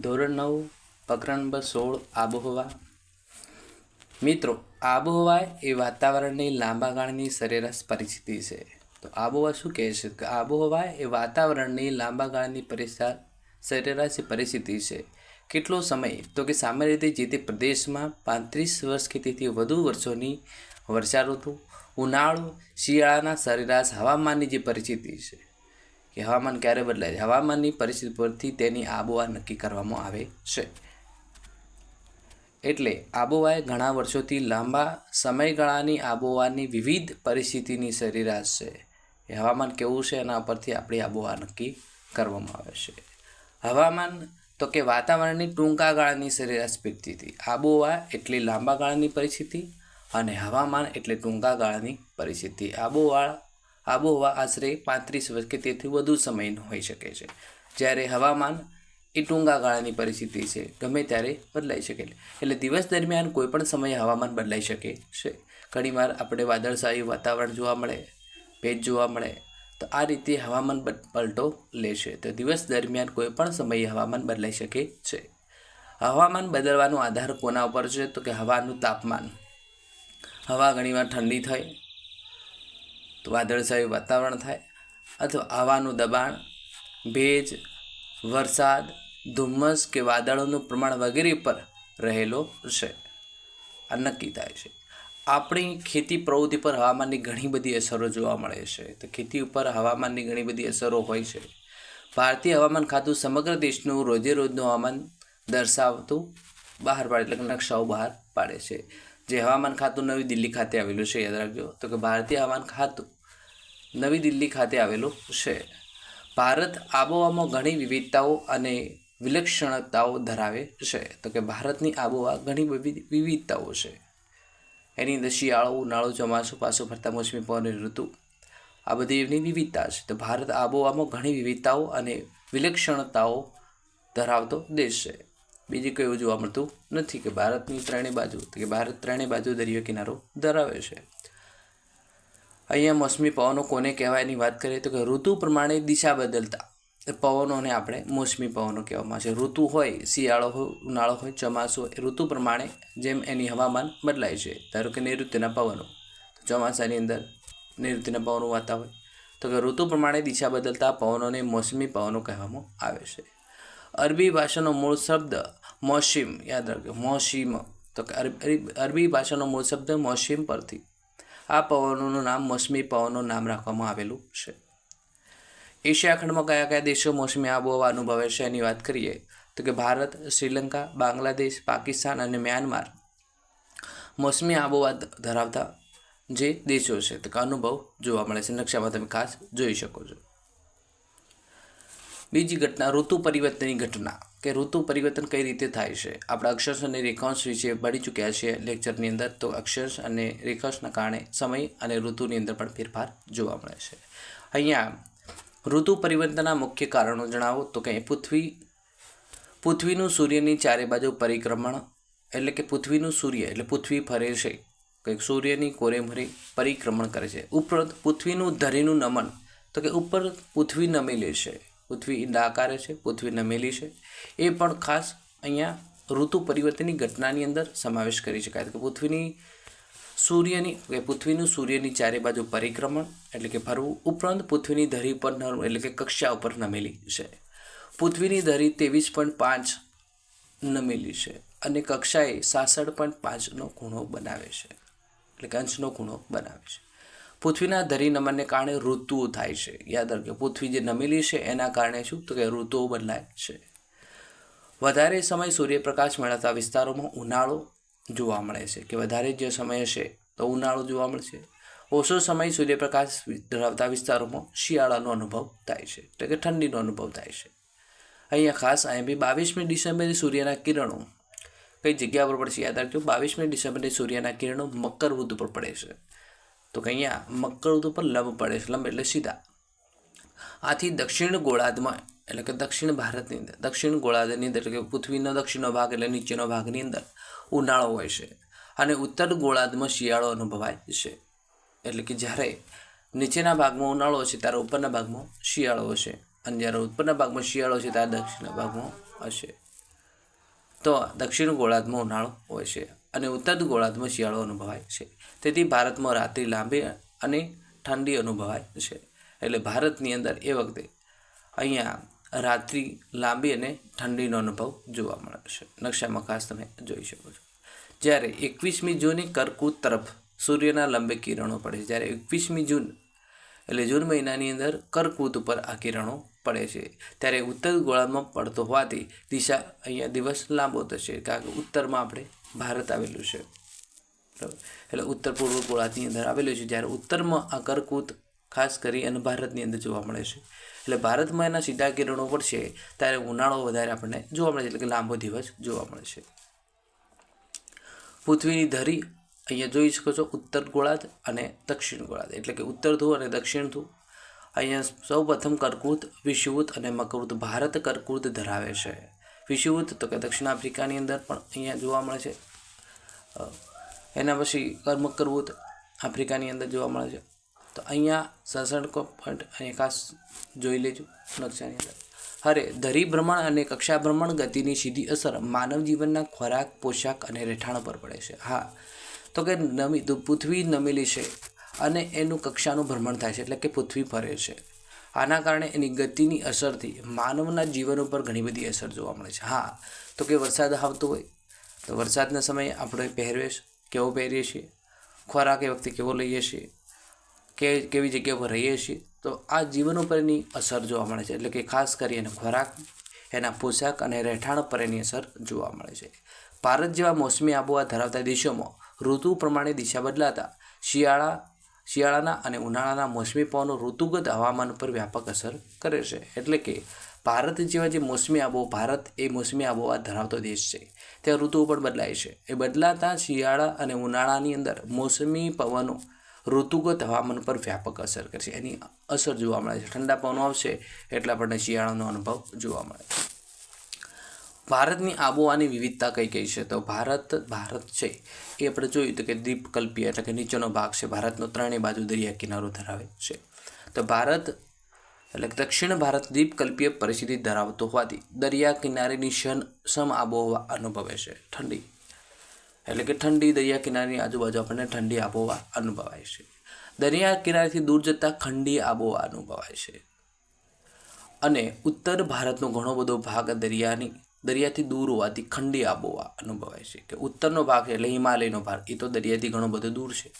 ધોરણ નવ પ્રકરણ નંબર સોળ, આબોહવા. મિત્રો, આબોહવા એ વાતાવરણની લાંબા ગાળાની સરેરાશ પરિસ્થિતિ છે. તો આબોહવા શું કહે છે? કે આબોહવા એ વાતાવરણની લાંબા ગાળાની પરિસ્થા સરેરાશ પરિસ્થિતિ છે. કેટલો સમય? તો કે સામાન્ય રીતે જે તે પ્રદેશમાં પાંત્રીસ વર્ષ કે તેથી વધુ વર્ષોની વર્ષાઋતુ, ઉનાળો, શિયાળાના સરેરાશ હવામાનની જે પરિસ્થિતિ છે. કે હવામાન ક્યારે બદલાય? હવામાનની પરિસ્થિતિ પરથી તેની આબોહવા નક્કી કરવામાં આવે છે. એટલે આબોહવાએ ઘણા વર્ષોથી લાંબા સમયગાળાની આબોહવાની વિવિધ પરિસ્થિતિની સરેરાશ છે. એ હવામાન કેવું છે એના પરથી આપણી આબોહવા નક્કી કરવામાં આવે છે. હવામાન તો કે વાતાવરણની ટૂંકા ગાળાની સરેરાશ પરિસ્થિતિ. આબોહવા એટલે લાંબા ગાળાની પરિસ્થિતિ અને હવામાન એટલે ટૂંકા ગાળાની પરિસ્થિતિ. આબોહવા આબોહવા આશરે પાંત્રીસ વર્ષ કે તેથી વધુ સમયનો હોઈ શકે છે. જ્યારે હવામાન એ ટૂંકા ગાળાની પરિસ્થિતિ છે, ગમે ત્યારે બદલાઈ શકે એટલે દિવસ દરમિયાન કોઈ પણ સમયે હવામાન બદલાઈ શકે છે. ઘણીવાર આપણે વાદળશાહી વાતાવરણ જોવા મળે, ભેજ જોવા મળે, તો આ રીતે હવામાન પલટો લેશે તો દિવસ દરમિયાન કોઈ પણ સમયે હવામાન બદલાઈ શકે છે. હવામાન બદલવાનો આધાર કોના ઉપર છે? તો કે હવાનું તાપમાન. હવા ઘણીવાર ઠંડી થાય તો વાદળછાયું વાતાવરણ થાય અથવા હવાનું દબાણ, ભેજ, વરસાદ, ધુમ્મસ કે વાદળોનું પ્રમાણ વગેરે પર રહેલો છે. આ નક્કી થાય છે. આપણી ખેતી પ્રવૃત્તિ પર હવામાનની ઘણી બધી અસરો જોવા મળે છે. તો ખેતી ઉપર હવામાનની ઘણી બધી અસરો હોય છે. ભારતીય હવામાન ખાતું સમગ્ર દેશનું રોજે રોજનું હવામાન દર્શાવતું બહાર પાડે, એટલે નકશાઓ બહાર પાડે છે. જે હવામાન ખાતું નવી દિલ્હી ખાતે આવેલું છે, યાદ રાખજો. તો કે ભારતીય હવામાન ખાતું નવી દિલ્હી ખાતે આવેલું છે. ભારત આબોહવામાં ઘણી વિવિધતાઓ અને વિલક્ષણતાઓ ધરાવે છે. તો કે ભારતની આબોહવા ઘણી વિવિધ વિવિધતાઓ છે. એની અંદર શિયાળો, ઉનાળો, ચોમાસું, પાસો ફરતા મોસમી પવનની ઋતુ. આ બધી એની વિવિધતા છે. તો ભારત આબોહવામાં ઘણી વિવિધતાઓ અને વિલક્ષણતાઓ ધરાવતો દેશ છે. બીજું કંઈ એવું જોવા મળતું નથી કે ભારતની ત્રણેય બાજુ, તો કે ભારત ત્રણેય બાજુ દરિયો કિનારો ધરાવે છે. અહીંયા મોસમી પવનો કોને કહેવાય એની વાત કરીએ તો કે ઋતુ પ્રમાણે દિશા બદલતા. પવનોને આપણે મોસમી પવનો કહેવામાં આવે છે. ઋતુ હોય, શિયાળો હોય, ઉનાળો હોય, ચોમાસું હોય ઋતુ પ્રમાણે જેમ એની હવામાન બદલાય છે. ધારો કે નૈઋત્યના પવનો. ચોમાસાની અંદર નૈઋત્યના પવનો વાતા હોય. તો કે ઋતુ પ્રમાણે દિશા બદલતા પવનોને મોસમી પવનો કહેવામાં આવે છે. અરબી ભાષાનો મૂળ શબ્દ મોસીમ, યાદ રાખજો. મોસીમ. તો કે અરબી ભાષાનો મૂળ શબ્દ મોસીમ પરથી. આ પવનોનું નામ, મોસમી પવનો નામ રાખવામાં આવેલું છે. એશિયા ખંડમાં કયા કયા દેશો મોસમી આબોહવા અનુભવે છે એની વાત કરીએ, તો કે ભારત, શ્રીલંકા, બાંગ્લાદેશ, પાકિસ્તાન અને મ્યાનમાર મોસમી આબોહવા ધરાવતા જે દેશો છે, તો અનુભવ જોવા મળે છે. નકશામાં તમે ખાસ જોઈ શકો છો. બીજી ઘટના, ઋતુ પરિવર્તનની ઘટના. કે ઋતુ પરિવર્તન કઈ રીતે થાય છે? આપણે અક્ષર્સ અને રેખાંશ વિશે ભણી ચૂક્યા છીએ લેક્ચરની અંદર, તો અક્ષર્સ અને રેખાંશના કારણે સમય અને ઋતુની અંદર પણ ફેરફાર જોવા મળે છે. અહીંયા, ઋતુ પરિવર્તનના મુખ્ય કારણો જણાવો. તો કે પૃથ્વી, પૃથ્વીનું સૂર્યની ચારે બાજુ પરિક્રમણ, એટલે કે પૃથ્વીનું સૂર્ય, એટલે પૃથ્વી ફરે છે. કંઈક સૂર્યની કોરેમરે પરિક્રમણ કરે છે. ઉપરાંત પૃથ્વીનું ધરીનું નમન, તો કે ઉપર પૃથ્વી નમેલી છે. પૃથ્વી ઈંડા આકારે છે, પૃથ્વી નમેલી છે. એ પણ ખાસ અહીંયા ઋતુ પરિવર્તનની ઘટનાની અંદર સમાવેશ કરી શકાય. કે પૃથ્વીની સૂર્યની, કે પૃથ્વીનું સૂર્યની ચારે બાજુ પરિક્રમણ, એટલે કે ફરવું ઉપરાંત પૃથ્વીની ધરી પર એટલે કે કક્ષા ઉપર નમેલી છે. પૃથ્વીની ધરી ત્રેવીસ પોઈન્ટ પાંચ નમેલી છે અને કક્ષાએ સાસઠ પોઈન્ટ પાંચનો ખૂણો બનાવે છે. એટલે કે અંશનો ખૂણો બનાવે છે. પૃથ્વીના ધરી નમનને કારણે ઋતુઓ થાય છે. યાદ રાખજો, પૃથ્વી જે નમેલી છે, એના કારણે શું? તો કે ઋતુઓ બદલાય છે. વધારે સમય સૂર્યપ્રકાશ મેળવતા વિસ્તારોમાં ઉનાળો જોવા મળે છે. કે વધારે જે સમય હશે તો ઉનાળો જોવા મળશે. ઓછો સમય સૂર્યપ્રકાશ ધરાવતા વિસ્તારોમાં શિયાળાનો અનુભવ થાય છે. એટલે કે ઠંડીનો અનુભવ થાય છે. અહીંયા ખાસ અહીં બી બાવીસમી ડિસેમ્બરે સૂર્યના કિરણો. કઈ જગ્યા પર પડશે યાદ રાખજો, બાવીસમી ડિસેમ્બરે સૂર્યના કિરણો મકર બુદ્ધ પર પડે છે. તો કે અહીંયા મકર ઋતુ લંબ પડે છે, લંબ એટલે સીધા. આથી દક્ષિણ ગોળાર્ધમાં, એટલે કે દક્ષિણ ભારતની અંદર, દક્ષિણ ગોળાર્ધની અંદર કે પૃથ્વીનો દક્ષિણનો ભાગ એટલે નીચેનો ભાગની અંદર ઉનાળો હોય છે. અને ઉત્તર ગોળાર્ધમાં શિયાળો અનુભવાય છે. એટલે કે જ્યારે નીચેના ભાગમાં ઉનાળો હશે, ત્યારે ઉપરના ભાગમાં શિયાળો હશે. અને જ્યારે ઉપરના ભાગમાં શિયાળો છે ત્યારે દક્ષિણના ભાગમાં હશે. તો દક્ષિણ ગોળાર્ધમાં ઉનાળો હોય છે. અને ઉત્તર ગોળાર્ધમાં શિયાળો અનુભવાય છે. તેથી ભારતમાં રાત્રિ લાંબી અને ઠંડી અનુભવાય છે. એટલે ભારતની અંદર એ વખતે અહીંયા રાત્રિ લાંબી અને ઠંડીનો અનુભવ જોવા મળે છે. નકશામાં ખાસ તમે જોઈ શકો છો. જ્યારે એકવીસમી જૂને કર્કવૃત તરફ સૂર્યના લંબે કિરણો પડે છે. જ્યારે એકવીસમી જૂન એટલે જૂન મહિનાની અંદર કર્કવૃત ઉપર આ કિરણો પડે છે. ત્યારે ઉત્તર ગોળામાં પડતો હોવાથી દિશા અહીંયા દિવસ લાંબો થશે, કારણ કે ઉત્તરમાં આપણે ભારત આવેલું છે. એટલે ઉત્તર પૂર્વ ગોળાની અંદર આવેલું છે, જ્યારે ઉત્તરમાં આ કર્કવૃત ખાસ કરી અને ભારતની અંદર જોવા મળે છે. એટલે ભારતમાં એના સીધા કિરણો પડશે ત્યારે ઉનાળો વધારે આપણને જોવા મળે છે, એટલે કે લાંબો દિવસ જોવા મળે છે. પૃથ્વીની ધરી અહીંયા જોઈ શકો છો ઉત્તર ગોળાર્ધ અને દક્ષિણ ગોળાર્ધ. એટલે કે ઉત્તર ધ્રુવ અને દક્ષિણ ધ્રુવ. અહીંયા સૌ પ્રથમ કર્કવૃત વિષુવૃત અને મકરવૃત ભારત કર્કૃત ધરાવે છે. વિષુવૃત તો કે દક્ષિણ આફ્રિકાની અંદર પણ અહીંયા જોવા મળે છે. એના પછી કર્મકૃત આફ્રિકાની અંદર જોવા મળે છે. તો અહીંયા સસણકો પોઈન્ટ અહીંયા ખાસ જોઈ લેજો નકશાની અંદર. હરે ધરી ભ્રમણ અને કક્ષા ભ્રમણ ગતિની સીધી અસર માનવ જીવનના ખોરાક, પોશાક અને રહેઠાણ પર પડે છે. હા, તો કે નમી પૃથ્વી નમેલી છે. અને એનું કક્ષાનું ભ્રમણ થાય છે, એટલે કે પૃથ્વી ફરે છે. આના કારણે એની ગતિની અસરથી માનવના જીવન ઉપર ઘણી બધી અસર જોવા મળે છે. હા, તો કે વરસાદ આવતો હોય, તો વરસાદના સમયે આપણે પહેરવેશ કેવો પહેરીએ છીએ? ખોરાક એ વખતે કેવો લઈએ છીએ? કે કેવી જગ્યા પર રહીએ છીએ? તો આ જીવન ઉપર એની અસર જોવા મળે છે, એટલે કે ખાસ કરીને ખોરાક, એના પોશાક અને રહેઠાણ પર એની અસર જોવા મળે છે. ભારત જેવા મોસમી આબોહવા ધરાવતા દેશોમાં ઋતુ પ્રમાણે દિશા બદલાતા શિયાળા શિયાળાના અને ઉનાળાના મોસમી પવનો ઋતુગત હવામાન પર વ્યાપક અસર કરે છે. એટલે કે ભારત જેવા જે મોસમી આબો ભારત એ મોસમી આબોહવા ધરાવતો દેશ છે. ત્યાં ઋતુઓ પણ બદલાય છે. એ બદલાતા શિયાળા અને ઉનાળાની અંદર મોસમી પવનો ઋતુગત હવામાન પર વ્યાપક અસર કરશે એની અસર જોવા મળે છે. ઠંડા પવનો આવશે એટલે આપણને શિયાળાનો અનુભવ જોવા મળે છે. ભારતની આબોહવાની વિવિધતા કઈ કઈ છે? તો ભારત ભારત છે, એ આપણે જોયું તો કે દ્વીપકલ્પીય એટલે કે નીચેનો ભાગ છે. ભારતનો ત્રણેય બાજુ દરિયા કિનારો ધરાવે છે. તો ભારત એટલે દક્ષિણ ભારત દ્વીપકલ્પીય પરિસ્થિતિ ધરાવતો હોવાથી દરિયા કિનારેની શન, સમ આબોહવા અનુભવે છે. ઠંડી. એટલે કે ઠંડી દરિયા કિનારેની આજુબાજુ આપણને ઠંડી આબોહવા અનુભવાય છે. દરિયા કિનારેથી દૂર જતાં ખંડી આબોહવા અનુભવાય છે. અને ઉત્તર ભારતનો ઘણો બધો ભાગ દરિયાની દરિયાથી દૂર હોવાથી ખંડી આબોહવા અનુભવાય છે કે ઉત્તરનો ભાગ એટલે હિમાલયનો ભાગ એ તો દરિયાથી ઘણો બધો દૂર છે.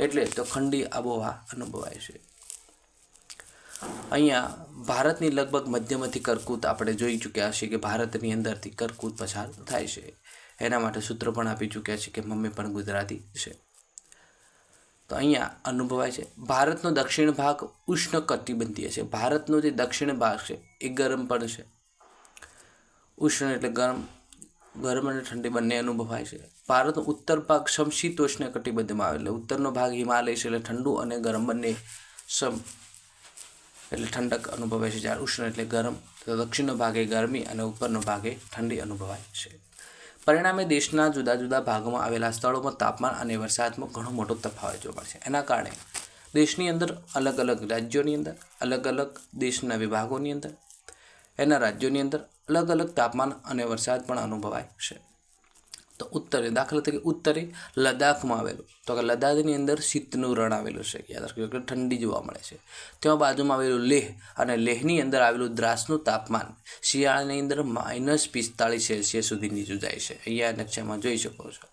એટલે તો ખંડી આબોહવા અનુભવાય છે. અહીંયા ભારતની લગભગ મધ્યમાંથી કરકૂત આપણે જોઈ ચૂક્યા છીએ કે ભારતની અંદરથી કરકૂત પસાર થાય છે. એના માટે સૂત્ર પણ આપી ચૂક્યા છે કે મમ્મી પણ ગુજરાતી છે. તો અહીંયા અનુભવાય છે, ભારતનો દક્ષિણ ભાગ ઉષ્ણ કટિબંધીય છે. ભારતનો જે દક્ષિણ ભાગ છે, એ ગરમ પણ છે. ઉષ્ણ એટલે ગરમ ગરમ અને ઠંડી બંને અનુભવાય છે. ભારતનો ઉત્તર ભાગ સમશીતોષ્ણ કટિબંધમાં આવે એટલે ઉત્તરનો ભાગ હિમાલય છે એટલે ઠંડુ અને ગરમ બંને સમ એટલે ઠંડક અનુભવાય છે, જ્યારે ઉષ્ણ એટલે ગરમ. તો દક્ષિણનો ભાગે ગરમી અને ઉપરનો ભાગે ઠંડી અનુભવાય છે. પરિણામે દેશના જુદા જુદા ભાગોમાં આવેલા સ્થળોમાં તાપમાન અને વરસાદમાં ઘણો મોટો તફાવત જોવા મળે છે. એના કારણે દેશની અંદર અલગ અલગ રાજ્યોની અંદર, અલગ અલગ દેશના વિભાગોની અંદર એના રાજ્યોની અંદર અલગ અલગ તાપમાન અને વરસાદ પણ અનુભવાય છે. તો ઉત્તરે, દાખલા તરીકે ઉત્તરે લદ્દાખમાં આવેલું. તો કે લદ્દાખની અંદર શીતનું રણ આવેલું છે, યાદ રાખજો, કે ઠંડી જોવા મળે છે. ત્યાં બાજુમાં આવેલું લેહ અને લેહની અંદર આવેલું દ્રાસનું તાપમાન શિયાળાની અંદર માઇનસ પિસ્તાળીસ સેલ્સિયસ સુધી નીચું જાય છે. અહીંયા નકશામાં જોઈ શકો છો.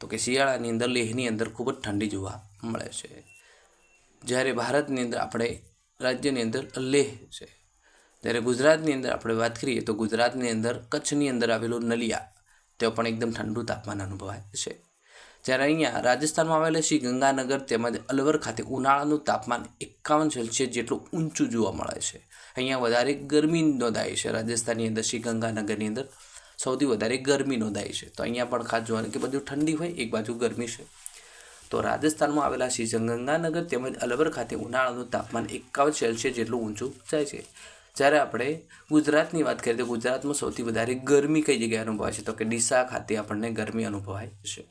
તો કે શિયાળાની અંદર લેહની અંદર ખૂબ જ ઠંડી જોવા મળે છે. જ્યારે ભારતની અંદર આપણે રાજ્યની અંદર લેહ છે. જ્યારે ગુજરાતની અંદર આપણે વાત કરીએ તો ગુજરાતની અંદર કચ્છની અંદર આવેલું નલિયા, તેઓ પણ એકદમ ઠંડુ તાપમાન અનુભવાય છે. જ્યારે અહીંયા રાજસ્થાનમાં આવેલા શ્રી ગંગાનગર તેમજ અલવર ખાતે ઉનાળાનું તાપમાન એકાવન સેલ્સિયસ જેટલું ઊંચું જોવા મળે છે. અહીંયા વધારે ગરમી નોંધાય છે. રાજસ્થાનની અંદર શ્રી ગંગાનગરની અંદર સૌથી વધારે ગરમી નોંધાય છે. તો અહીંયા પણ ખાસ જોવાનું કે બધું ઠંડી હોય, એક બાજુ ગરમી છે. તો રાજસ્થાનમાં આવેલા શ્રી ગંગાનગર તેમજ અલવર ખાતે ઉનાળાનું તાપમાન એકાવન સેલ્સિયસ જેટલું ઊંચું જાય છે. જ્યારે આપણે ગુજરાતની વાત કરીએ તો ગુજરાતમાં સૌથી વધારે ગરમી કઈ જગ્યાએ અનુભવાય છે? તો કે ડીસા ખાતે આપણને ગરમી અનુભવાય છે.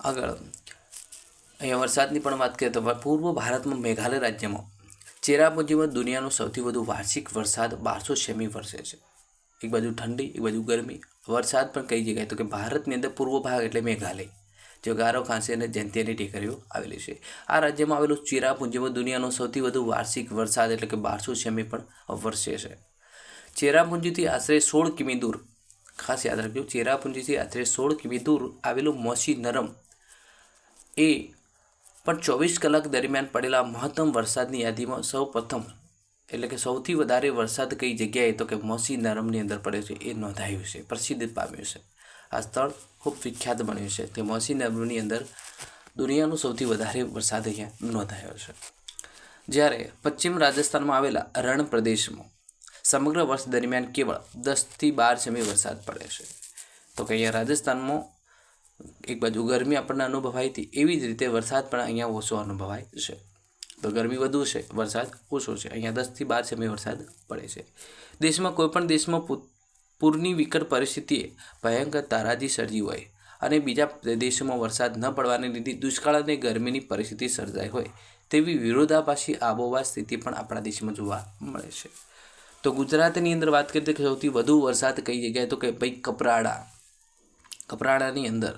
આગળ, અહીંયા વરસાદની પણ વાત કરીએ તો પૂર્વ ભારતમાં મેઘાલય રાજ્યમાં ચેરાપુંજીમાં દુનિયાનો સૌથી વધુ વાર્ષિક વરસાદ બારસો સેમી વરસે છે. એક બાજુ ઠંડી, એક બાજુ ગરમી. વરસાદ પણ કઈ જગ્યાએ? તો કે ભારતની અંદર પૂર્વ ભાગ એટલે મેઘાલય. જે ગારો ખાંસી અને જયંતિયાની ટેકરીઓ આવેલી છે. આ રાજ્યમાં આવેલું ચેરાપુંજીમાં દુનિયાનો સૌથી વધુ વાર્ષિક વરસાદ એટલે કે બારસો સેમી પણ વરસે છે. ચેરાપુંજીથી આશરે સોળ કિમી દૂર, ખાસ યાદ રાખજો ચેરાપુંજીથી આશરે સોળ કિમી દૂર આવેલું મોસી નરમ એ પણ ચોવીસ કલાક દરમિયાન પડેલા મહત્તમ વરસાદની યાદીમાં સૌ પ્રથમ એટલે કે સૌથી વધારે વરસાદ કઈ જગ્યાએ તો કે મોસી નરમની અંદર પડે છે એ નોંધાયું છે, પ્રસિદ્ધ પામ્યું છે. આ સ્થળ ખૂબ વિખ્યાત બન્યું છે. તે મોસી નરમની અંદર દુનિયાનો સૌથી વધારે વરસાદ અહીંયા નોંધાયો છે. જ્યારે પશ્ચિમ રાજસ્થાનમાં આવેલા રણ પ્રદેશમાં સમગ્ર વર્ષ દરમિયાન કેવળ દસથી બાર સેમી વરસાદ પડે છે. તો કે અહીંયા રાજસ્થાનમાં એક બાજુ ગરમી આપણને અનુભવાઈ હતી, એવી જ રીતે વરસાદ પણ અહીંયા ઓછો અનુભવાય છે. તો ગરમી વધુ છે, વરસાદ ઓછો છે. અહીંયા દસથી બાર સેમી વરસાદ પડે છે. દેશમાં કોઈપણ દેશમાં પૂરની વિકટ પરિસ્થિતિએ ભયંકર તારાજી સર્જી હોય અને બીજા પ્રદેશોમાં વરસાદ ન પડવાને લીધે દુષ્કાળ અને ગરમીની પરિસ્થિતિ સર્જાઈ હોય તેવી વિરોધાભાસી આબોહવા સ્થિતિ પણ આપણા દેશમાં જોવા મળે છે. તો ગુજરાતની અંદર વાત કરીએ તો સૌથી વધુ વરસાદ કઈ જગ્યાએ? તો કે ભાઈ કપરાડા. કપરાડાની અંદર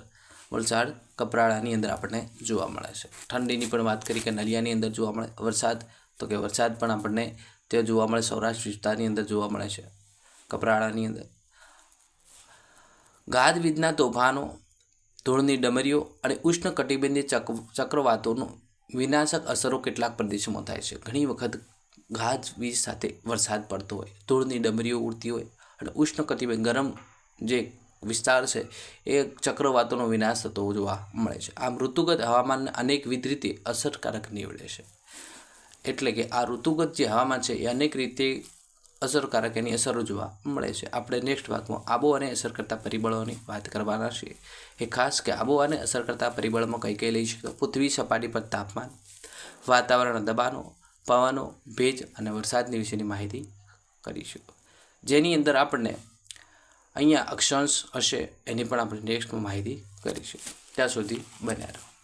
વલસાડ કપરાડાની અંદર આપણને જોવા મળે છે. ઠંડીની પણ વાત કરી કે નલિયાની અંદર જોવા મળે વરસાદ, તો કે વરસાદ પણ આપણને ત્યાં જોવા મળે, સૌરાષ્ટ્ર વિસ્તારની અંદર જોવા મળે છે. કપરાડાની અંદર. ગાધવીજના તોફાનો, ધૂળની ડમરીઓ અને ઉષ્ણ કટિબંધીય ચક, ચક્રવાતોનો વિનાશક અસરો કેટલાક પ્રદેશોમાં થાય છે. ઘણી વખત ગાજવીજ સાથે વરસાદ પડતો હોય, ધૂળની ડમરીઓ ઉડતી હોય અને ઉષ્ણ કટિબંધ ગરમ જે વિસ્તાર છે એ ચક્રવાતોનો વિનાશ થતો જોવા મળે છે. આમ ઋતુગત હવામાનને અનેકવિધ રીતે અસરકારક નીવડે છે. એટલે કે આ ઋતુગત જે હવામાન છે એ અનેક રીતે અસરકારક એની અસરો જોવા મળે છે. આપણે નેક્સ્ટ ભાગમાં આબોહવાને અસર કરતા પરિબળોની વાત કરવાના છીએ. એ ખાસ કે આબોહવાને અસર કરતા પરિબળમાં કઈ કઈ લઈ શકે? પૃથ્વી, સપાટી પર તાપમાન વાતાવરણ દબાણો, પવનો, ભેજ અને વરસાદની વિશેની માહિતી કરીશું. જેની અંદર આપણને અહીંયા અક્ષાંશ હશે એની પણ આપણે નેક્સ્ટમાં માહિતી કરીશું. ત્યાં સુધી બન્યા રહો.